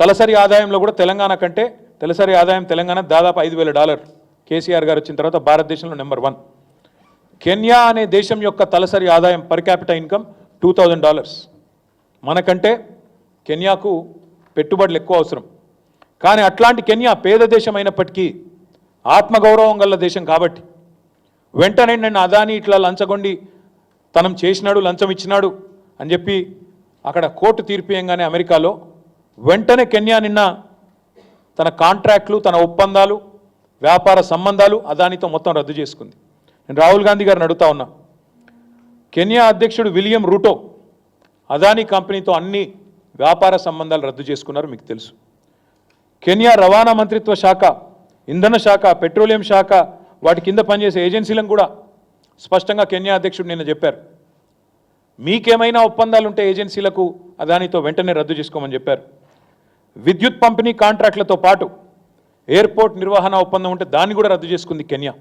తలసరి ఆదాయంలో కూడా తెలంగాణ కంటే తలసరి ఆదాయం తెలంగాణ దాదాపు ఐదు వేల డాలర్. కేసీఆర్ గారు వచ్చిన తర్వాత భారతదేశంలో నెంబర్ వన్. కెన్యా అనే దేశం యొక్క తలసరి ఆదాయం per capital income two thousand dollars. మనకంటే కెన్యాకు పెట్టుబడులు ఎక్కువ అవసరం. కానీ అట్లాంటి కెన్యా పేద దేశం అయినప్పటికీ ఆత్మగౌరవం గల దేశం కాబట్టి వెంటనే నేను అదాని ఇట్లా లంచగొండి తనం చేసినాడు లంచం ఇచ్చినాడు అని చెప్పి అక్కడ కోర్టు తీర్పియంగానే అమెరికాలో వెంటనే కెన్యా నిన్న తన కాంట్రాక్ట్లు తన ఒప్పందాలు వ్యాపార సంబంధాలు అదానితో మొత్తం రద్దు చేసుకుంది. నేను రాహుల్ గాంధీ గారిని అడుగుతా ఉన్నా. కెన్యా అధ్యక్షుడు విలియం రూటో అదానీ కంపెనీతో అన్ని వ్యాపార సంబంధాలు రద్దు చేసుకున్నారు మీకు తెలుసు. కెన్యా రవాణా మంత్రిత్వ శాఖ ఇంధన శాఖ పెట్రోలియం శాఖ వాటి కింద పనిచేసే ఏజెన్సీలను కూడా స్పష్టంగా కెన్యా అధ్యక్షుడు నిన్న చెప్పారు. మీకేమైనా ఒప్పందాలు ఉంటే ఏజెన్సీలకు అదానితో వెంటనే రద్దు చేసుకోమని చెప్పారు. విద్యుత్ పంపిణీ కాంట్రాక్టులతో పాటు ఎయిర్పోర్ట్ నిర్వహణ ఒప్పందం ఉంటే దాన్ని కూడా రద్దు చేసుకుంది కెన్యా.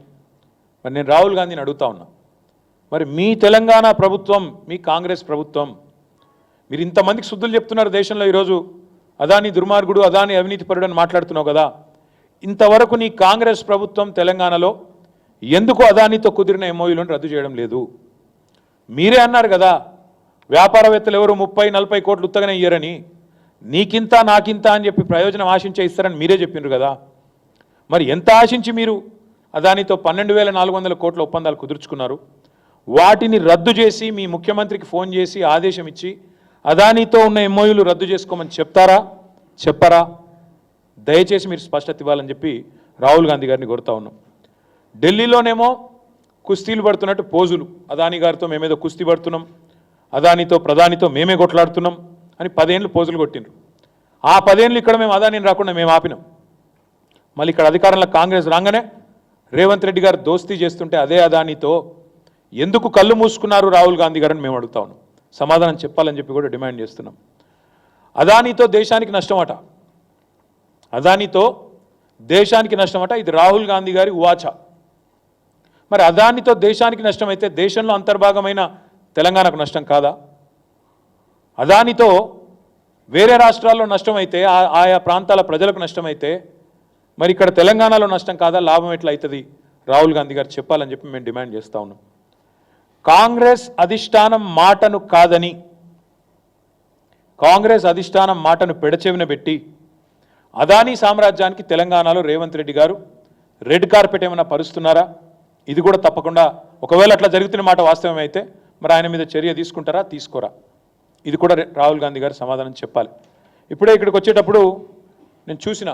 మరి నేను రాహుల్ గాంధీని అడుగుతా ఉన్నా. మరి మీ తెలంగాణ ప్రభుత్వం మీ కాంగ్రెస్ ప్రభుత్వం మీరు ఇంతమందికి శుద్ధులు చెప్తున్నారు దేశంలో ఈరోజు. అదాని దుర్మార్గుడు అదాని అవినీతిపరుడు అని మాట్లాడుతున్నావు కదా. ఇంతవరకు నీ కాంగ్రెస్ ప్రభుత్వం తెలంగాణలో ఎందుకు అదానితో కుదిరిన ఎంఓయూలను రద్దు చేయడం లేదు? మీరే అన్నారు కదా వ్యాపారవేత్తలు ఎవరు ముప్పై నలభై కోట్లు ఉత్తగానే ఇయ్యరని. నీకింత నాకింత అని చెప్పి ప్రయోజనం ఆశించే ఇస్తారని మీరే చెప్పిండ్రు కదా. మరి ఎంత ఆశించి మీరు? అదానితో పన్నెండు వేల నాలుగు వందల కోట్ల ఒప్పందాలు కుదుర్చుకున్నారు. వాటిని రద్దు చేసి మీ ముఖ్యమంత్రికి ఫోన్ చేసి ఆదేశం ఇచ్చి అదానితో ఉన్న ఎంఓయూలు రద్దు చేసుకోమని చెప్తారా? చెప్పరా? దయచేసి మీరు స్పష్టత ఇవ్వాలని చెప్పి రాహుల్ గాంధీ గారిని కోరుతా ఉన్నాం. ఢిల్లీలోనేమో కుస్తీలు పడుతున్నట్టు పోజులు. అదాని గారితో మేమేదో కుస్తీ పడుతున్నాం. అదానితో ప్రధానితో మేమే కొట్లాడుతున్నాం. అని పదేళ్ళు పోజులు కొట్టిండ్రు. ఆ పదేళ్ళు ఇక్కడ మేము అదానీని రాకుండా మేము ఆపినాం. మళ్ళీ ఇక్కడ అధికారంలో కాంగ్రెస్ రాగానే రేవంత్ రెడ్డి గారు దోస్తీ చేస్తుంటే అదే అదానితో ఎందుకు కళ్ళు మూసుకున్నారు రాహుల్ గాంధీ గారని మేము అడుగుతా ఉన్నాం. సమాధానం చెప్పాలని చెప్పి కూడా డిమాండ్ చేస్తున్నాం. అదానితో దేశానికి నష్టమట. అదానితో దేశానికి నష్టమట. ఇది రాహుల్ గాంధీ గారి ఉవాచ. మరి అదానితో దేశానికి నష్టమైతే దేశంలో అంతర్భాగమైన తెలంగాణకు నష్టం కాదా? అదానితో వేరే రాష్ట్రాల్లో నష్టమైతే ఆ- ఆయా ప్రాంతాల ప్రజలకు నష్టమైతే మరి ఇక్కడ తెలంగాణలో నష్టం కాదా లాభం ఎట్లా అవుతుంది రాహుల్ గాంధీ గారు చెప్పాలని చెప్పి మేము డిమాండ్ చేస్తా ఉన్నాం. కాంగ్రెస్ అధిష్టానం మాటను కాదని కాంగ్రెస్ అధిష్టానం మాటను పెడచెవిన పెట్టి అదానీ సామ్రాజ్యానికి తెలంగాణలో రేవంత్ రెడ్డి గారు రెడ్ కార్పెట్ ఏమైనా పరుస్తున్నారా? ఇది కూడా తప్పకుండా ఒకవేళ అట్లా జరుగుతున్న మాట వాస్తవం అయితే మరి ఆయన మీద చర్య తీసుకుంటారా తీసుకోరా? ఇది కూడా రాహుల్ గాంధీ గారు సమాధానం చెప్పాలి. ఇప్పుడే ఇక్కడికి వచ్చేటప్పుడు నేను చూసిన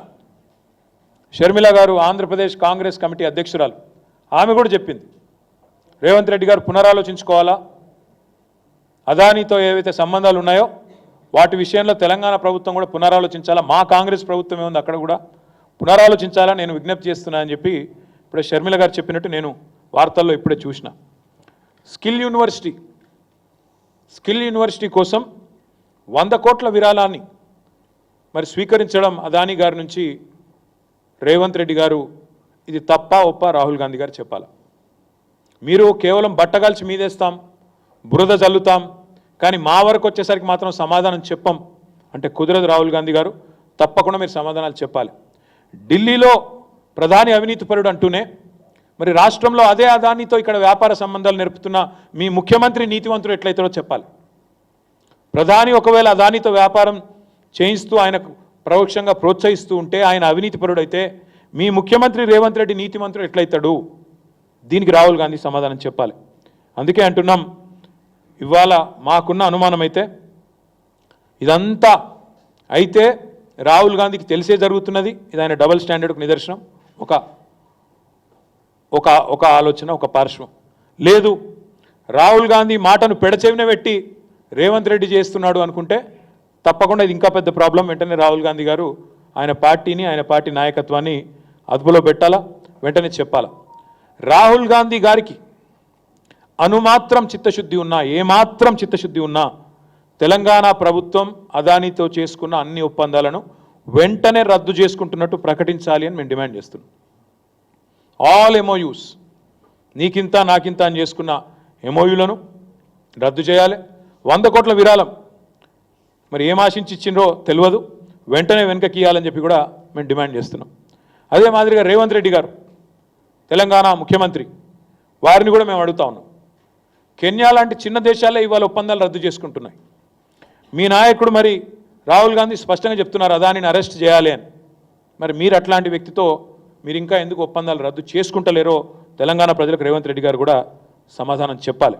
షర్మిల గారు ఆంధ్రప్రదేశ్ కాంగ్రెస్ కమిటీ అధ్యక్షురాలు. ఆమె కూడా చెప్పింది. రేవంత్ రెడ్డి గారు పునరాలోచించుకోవాలా? అదానితో ఏవైతే సంబంధాలు ఉన్నాయో వాటి విషయంలో తెలంగాణ ప్రభుత్వం కూడా పునరాలోచించాలా? మా కాంగ్రెస్ ప్రభుత్వం ఏముంది అక్కడ కూడా? పునరాలోచించాలా? నేను విజ్ఞప్తి చేస్తున్నా అని చెప్పి ఇప్పుడే షర్మిల గారు చెప్పినట్టు నేను వార్తల్లో ఇప్పుడే చూసిన. స్కిల్ యూనివర్సిటీ స్కిల్ యూనివర్సిటీ కోసం వంద కోట్ల విరాళాన్ని మరి స్వీకరించడం అదాని గారి నుంచి రేవంత్ రెడ్డి గారు ఇది తప్ప ఒప్ప రాహుల్ గాంధీ గారు చెప్పాలి. మీరు కేవలం బట్టగాల్చి మీదేస్తాం బురద చల్లుతాం కానీ మా వరకు వచ్చేసరికి మాత్రం సమాధానం చెప్పం అంటే కుదరదు రాహుల్ గాంధీ గారు తప్పకుండా మీరు సమాధానాలు చెప్పాలి. ఢిల్లీలో ప్రధాని అవినీతిపరుడు అంటూనే మరి రాష్ట్రంలో అదే అదానితో ఇక్కడ వ్యాపార సంబంధాలు నేర్పుతున్న మీ ముఖ్యమంత్రి నీతివంతుడు ఎట్లయితాడో చెప్పాలి. ప్రధాని ఒకవేళ అదానితో వ్యాపారం చేయిస్తూ ఆయనకు పరోక్షంగా ప్రోత్సహిస్తూ ఉంటే ఆయన అవినీతిపరుడైతే మీ ముఖ్యమంత్రి రేవంత్ రెడ్డి నీతిమంతుడు ఎట్లయితాడు? దీనికి రాహుల్ గాంధీ సమాధానం చెప్పాలి. అందుకే అంటున్నాం ఇవాళ మాకున్న అనుమానం అయితే ఇదంతా అయితే రాహుల్ గాంధీకి తెలిసే జరుగుతున్నది. ఇది ఆయన డబల్ స్టాండర్డ్కు నిదర్శనం. ఒక ఒక ఒక ఆలోచన ఒక పార్శ్వం. లేదు రాహుల్ గాంధీ మాటను పెడచెవిన పెట్టి రేవంత్ రెడ్డి చేస్తున్నాడు అనుకుంటే తప్పకుండా ఇది ఇంకా పెద్ద ప్రాబ్లం. వెంటనే రాహుల్ గాంధీ గారు ఆయన పార్టీని ఆయన పార్టీ నాయకత్వాన్ని అదుపులో పెట్టాలా? వెంటనే చెప్పాలా? రాహుల్ గాంధీ గారికి అనుమాత్రం చిత్తశుద్ధి ఉన్నా ఏమాత్రం చిత్తశుద్ధి ఉన్నా తెలంగాణ ప్రభుత్వం అదానితో చేసుకున్న అన్ని ఒప్పందాలను వెంటనే రద్దు చేసుకుంటున్నట్టు ప్రకటించాలి అని మేము డిమాండ్ చేస్తున్నాం. ఆల్ ఎంఓయూస్ నీకింత నాకింత అని చేసుకున్న ఎంఓయూలను రద్దు చేయాలి. వంద కోట్ల విరాళం మరి ఏం ఆశించి ఇచ్చిండ్రో తెలియదు. వెంటనే వెనకకి చెప్పి కూడా మేము డిమాండ్ చేస్తున్నాం. అదే మాదిరిగా రేవంత్ రెడ్డి గారు తెలంగాణ ముఖ్యమంత్రి వారిని కూడా మేము అడుగుతా ఉన్నాం. కెన్యా లాంటి చిన్న దేశాలే ఇవాళ ఒప్పందాలు రద్దు చేసుకుంటున్నాయి. మీ నాయకుడు మరి రాహుల్ గాంధీ స్పష్టంగా చెప్తున్నారు అదానిని అరెస్ట్ చేయాలి అని. మరి మీరు అట్లాంటి వ్యక్తితో మీరు ఇంకా ఎందుకు ఒప్పందాలు రద్దు చేసుకుంటలేరో తెలంగాణ ప్రజలకు రేవంత్ రెడ్డి గారు కూడా సమాధానం చెప్పాలి.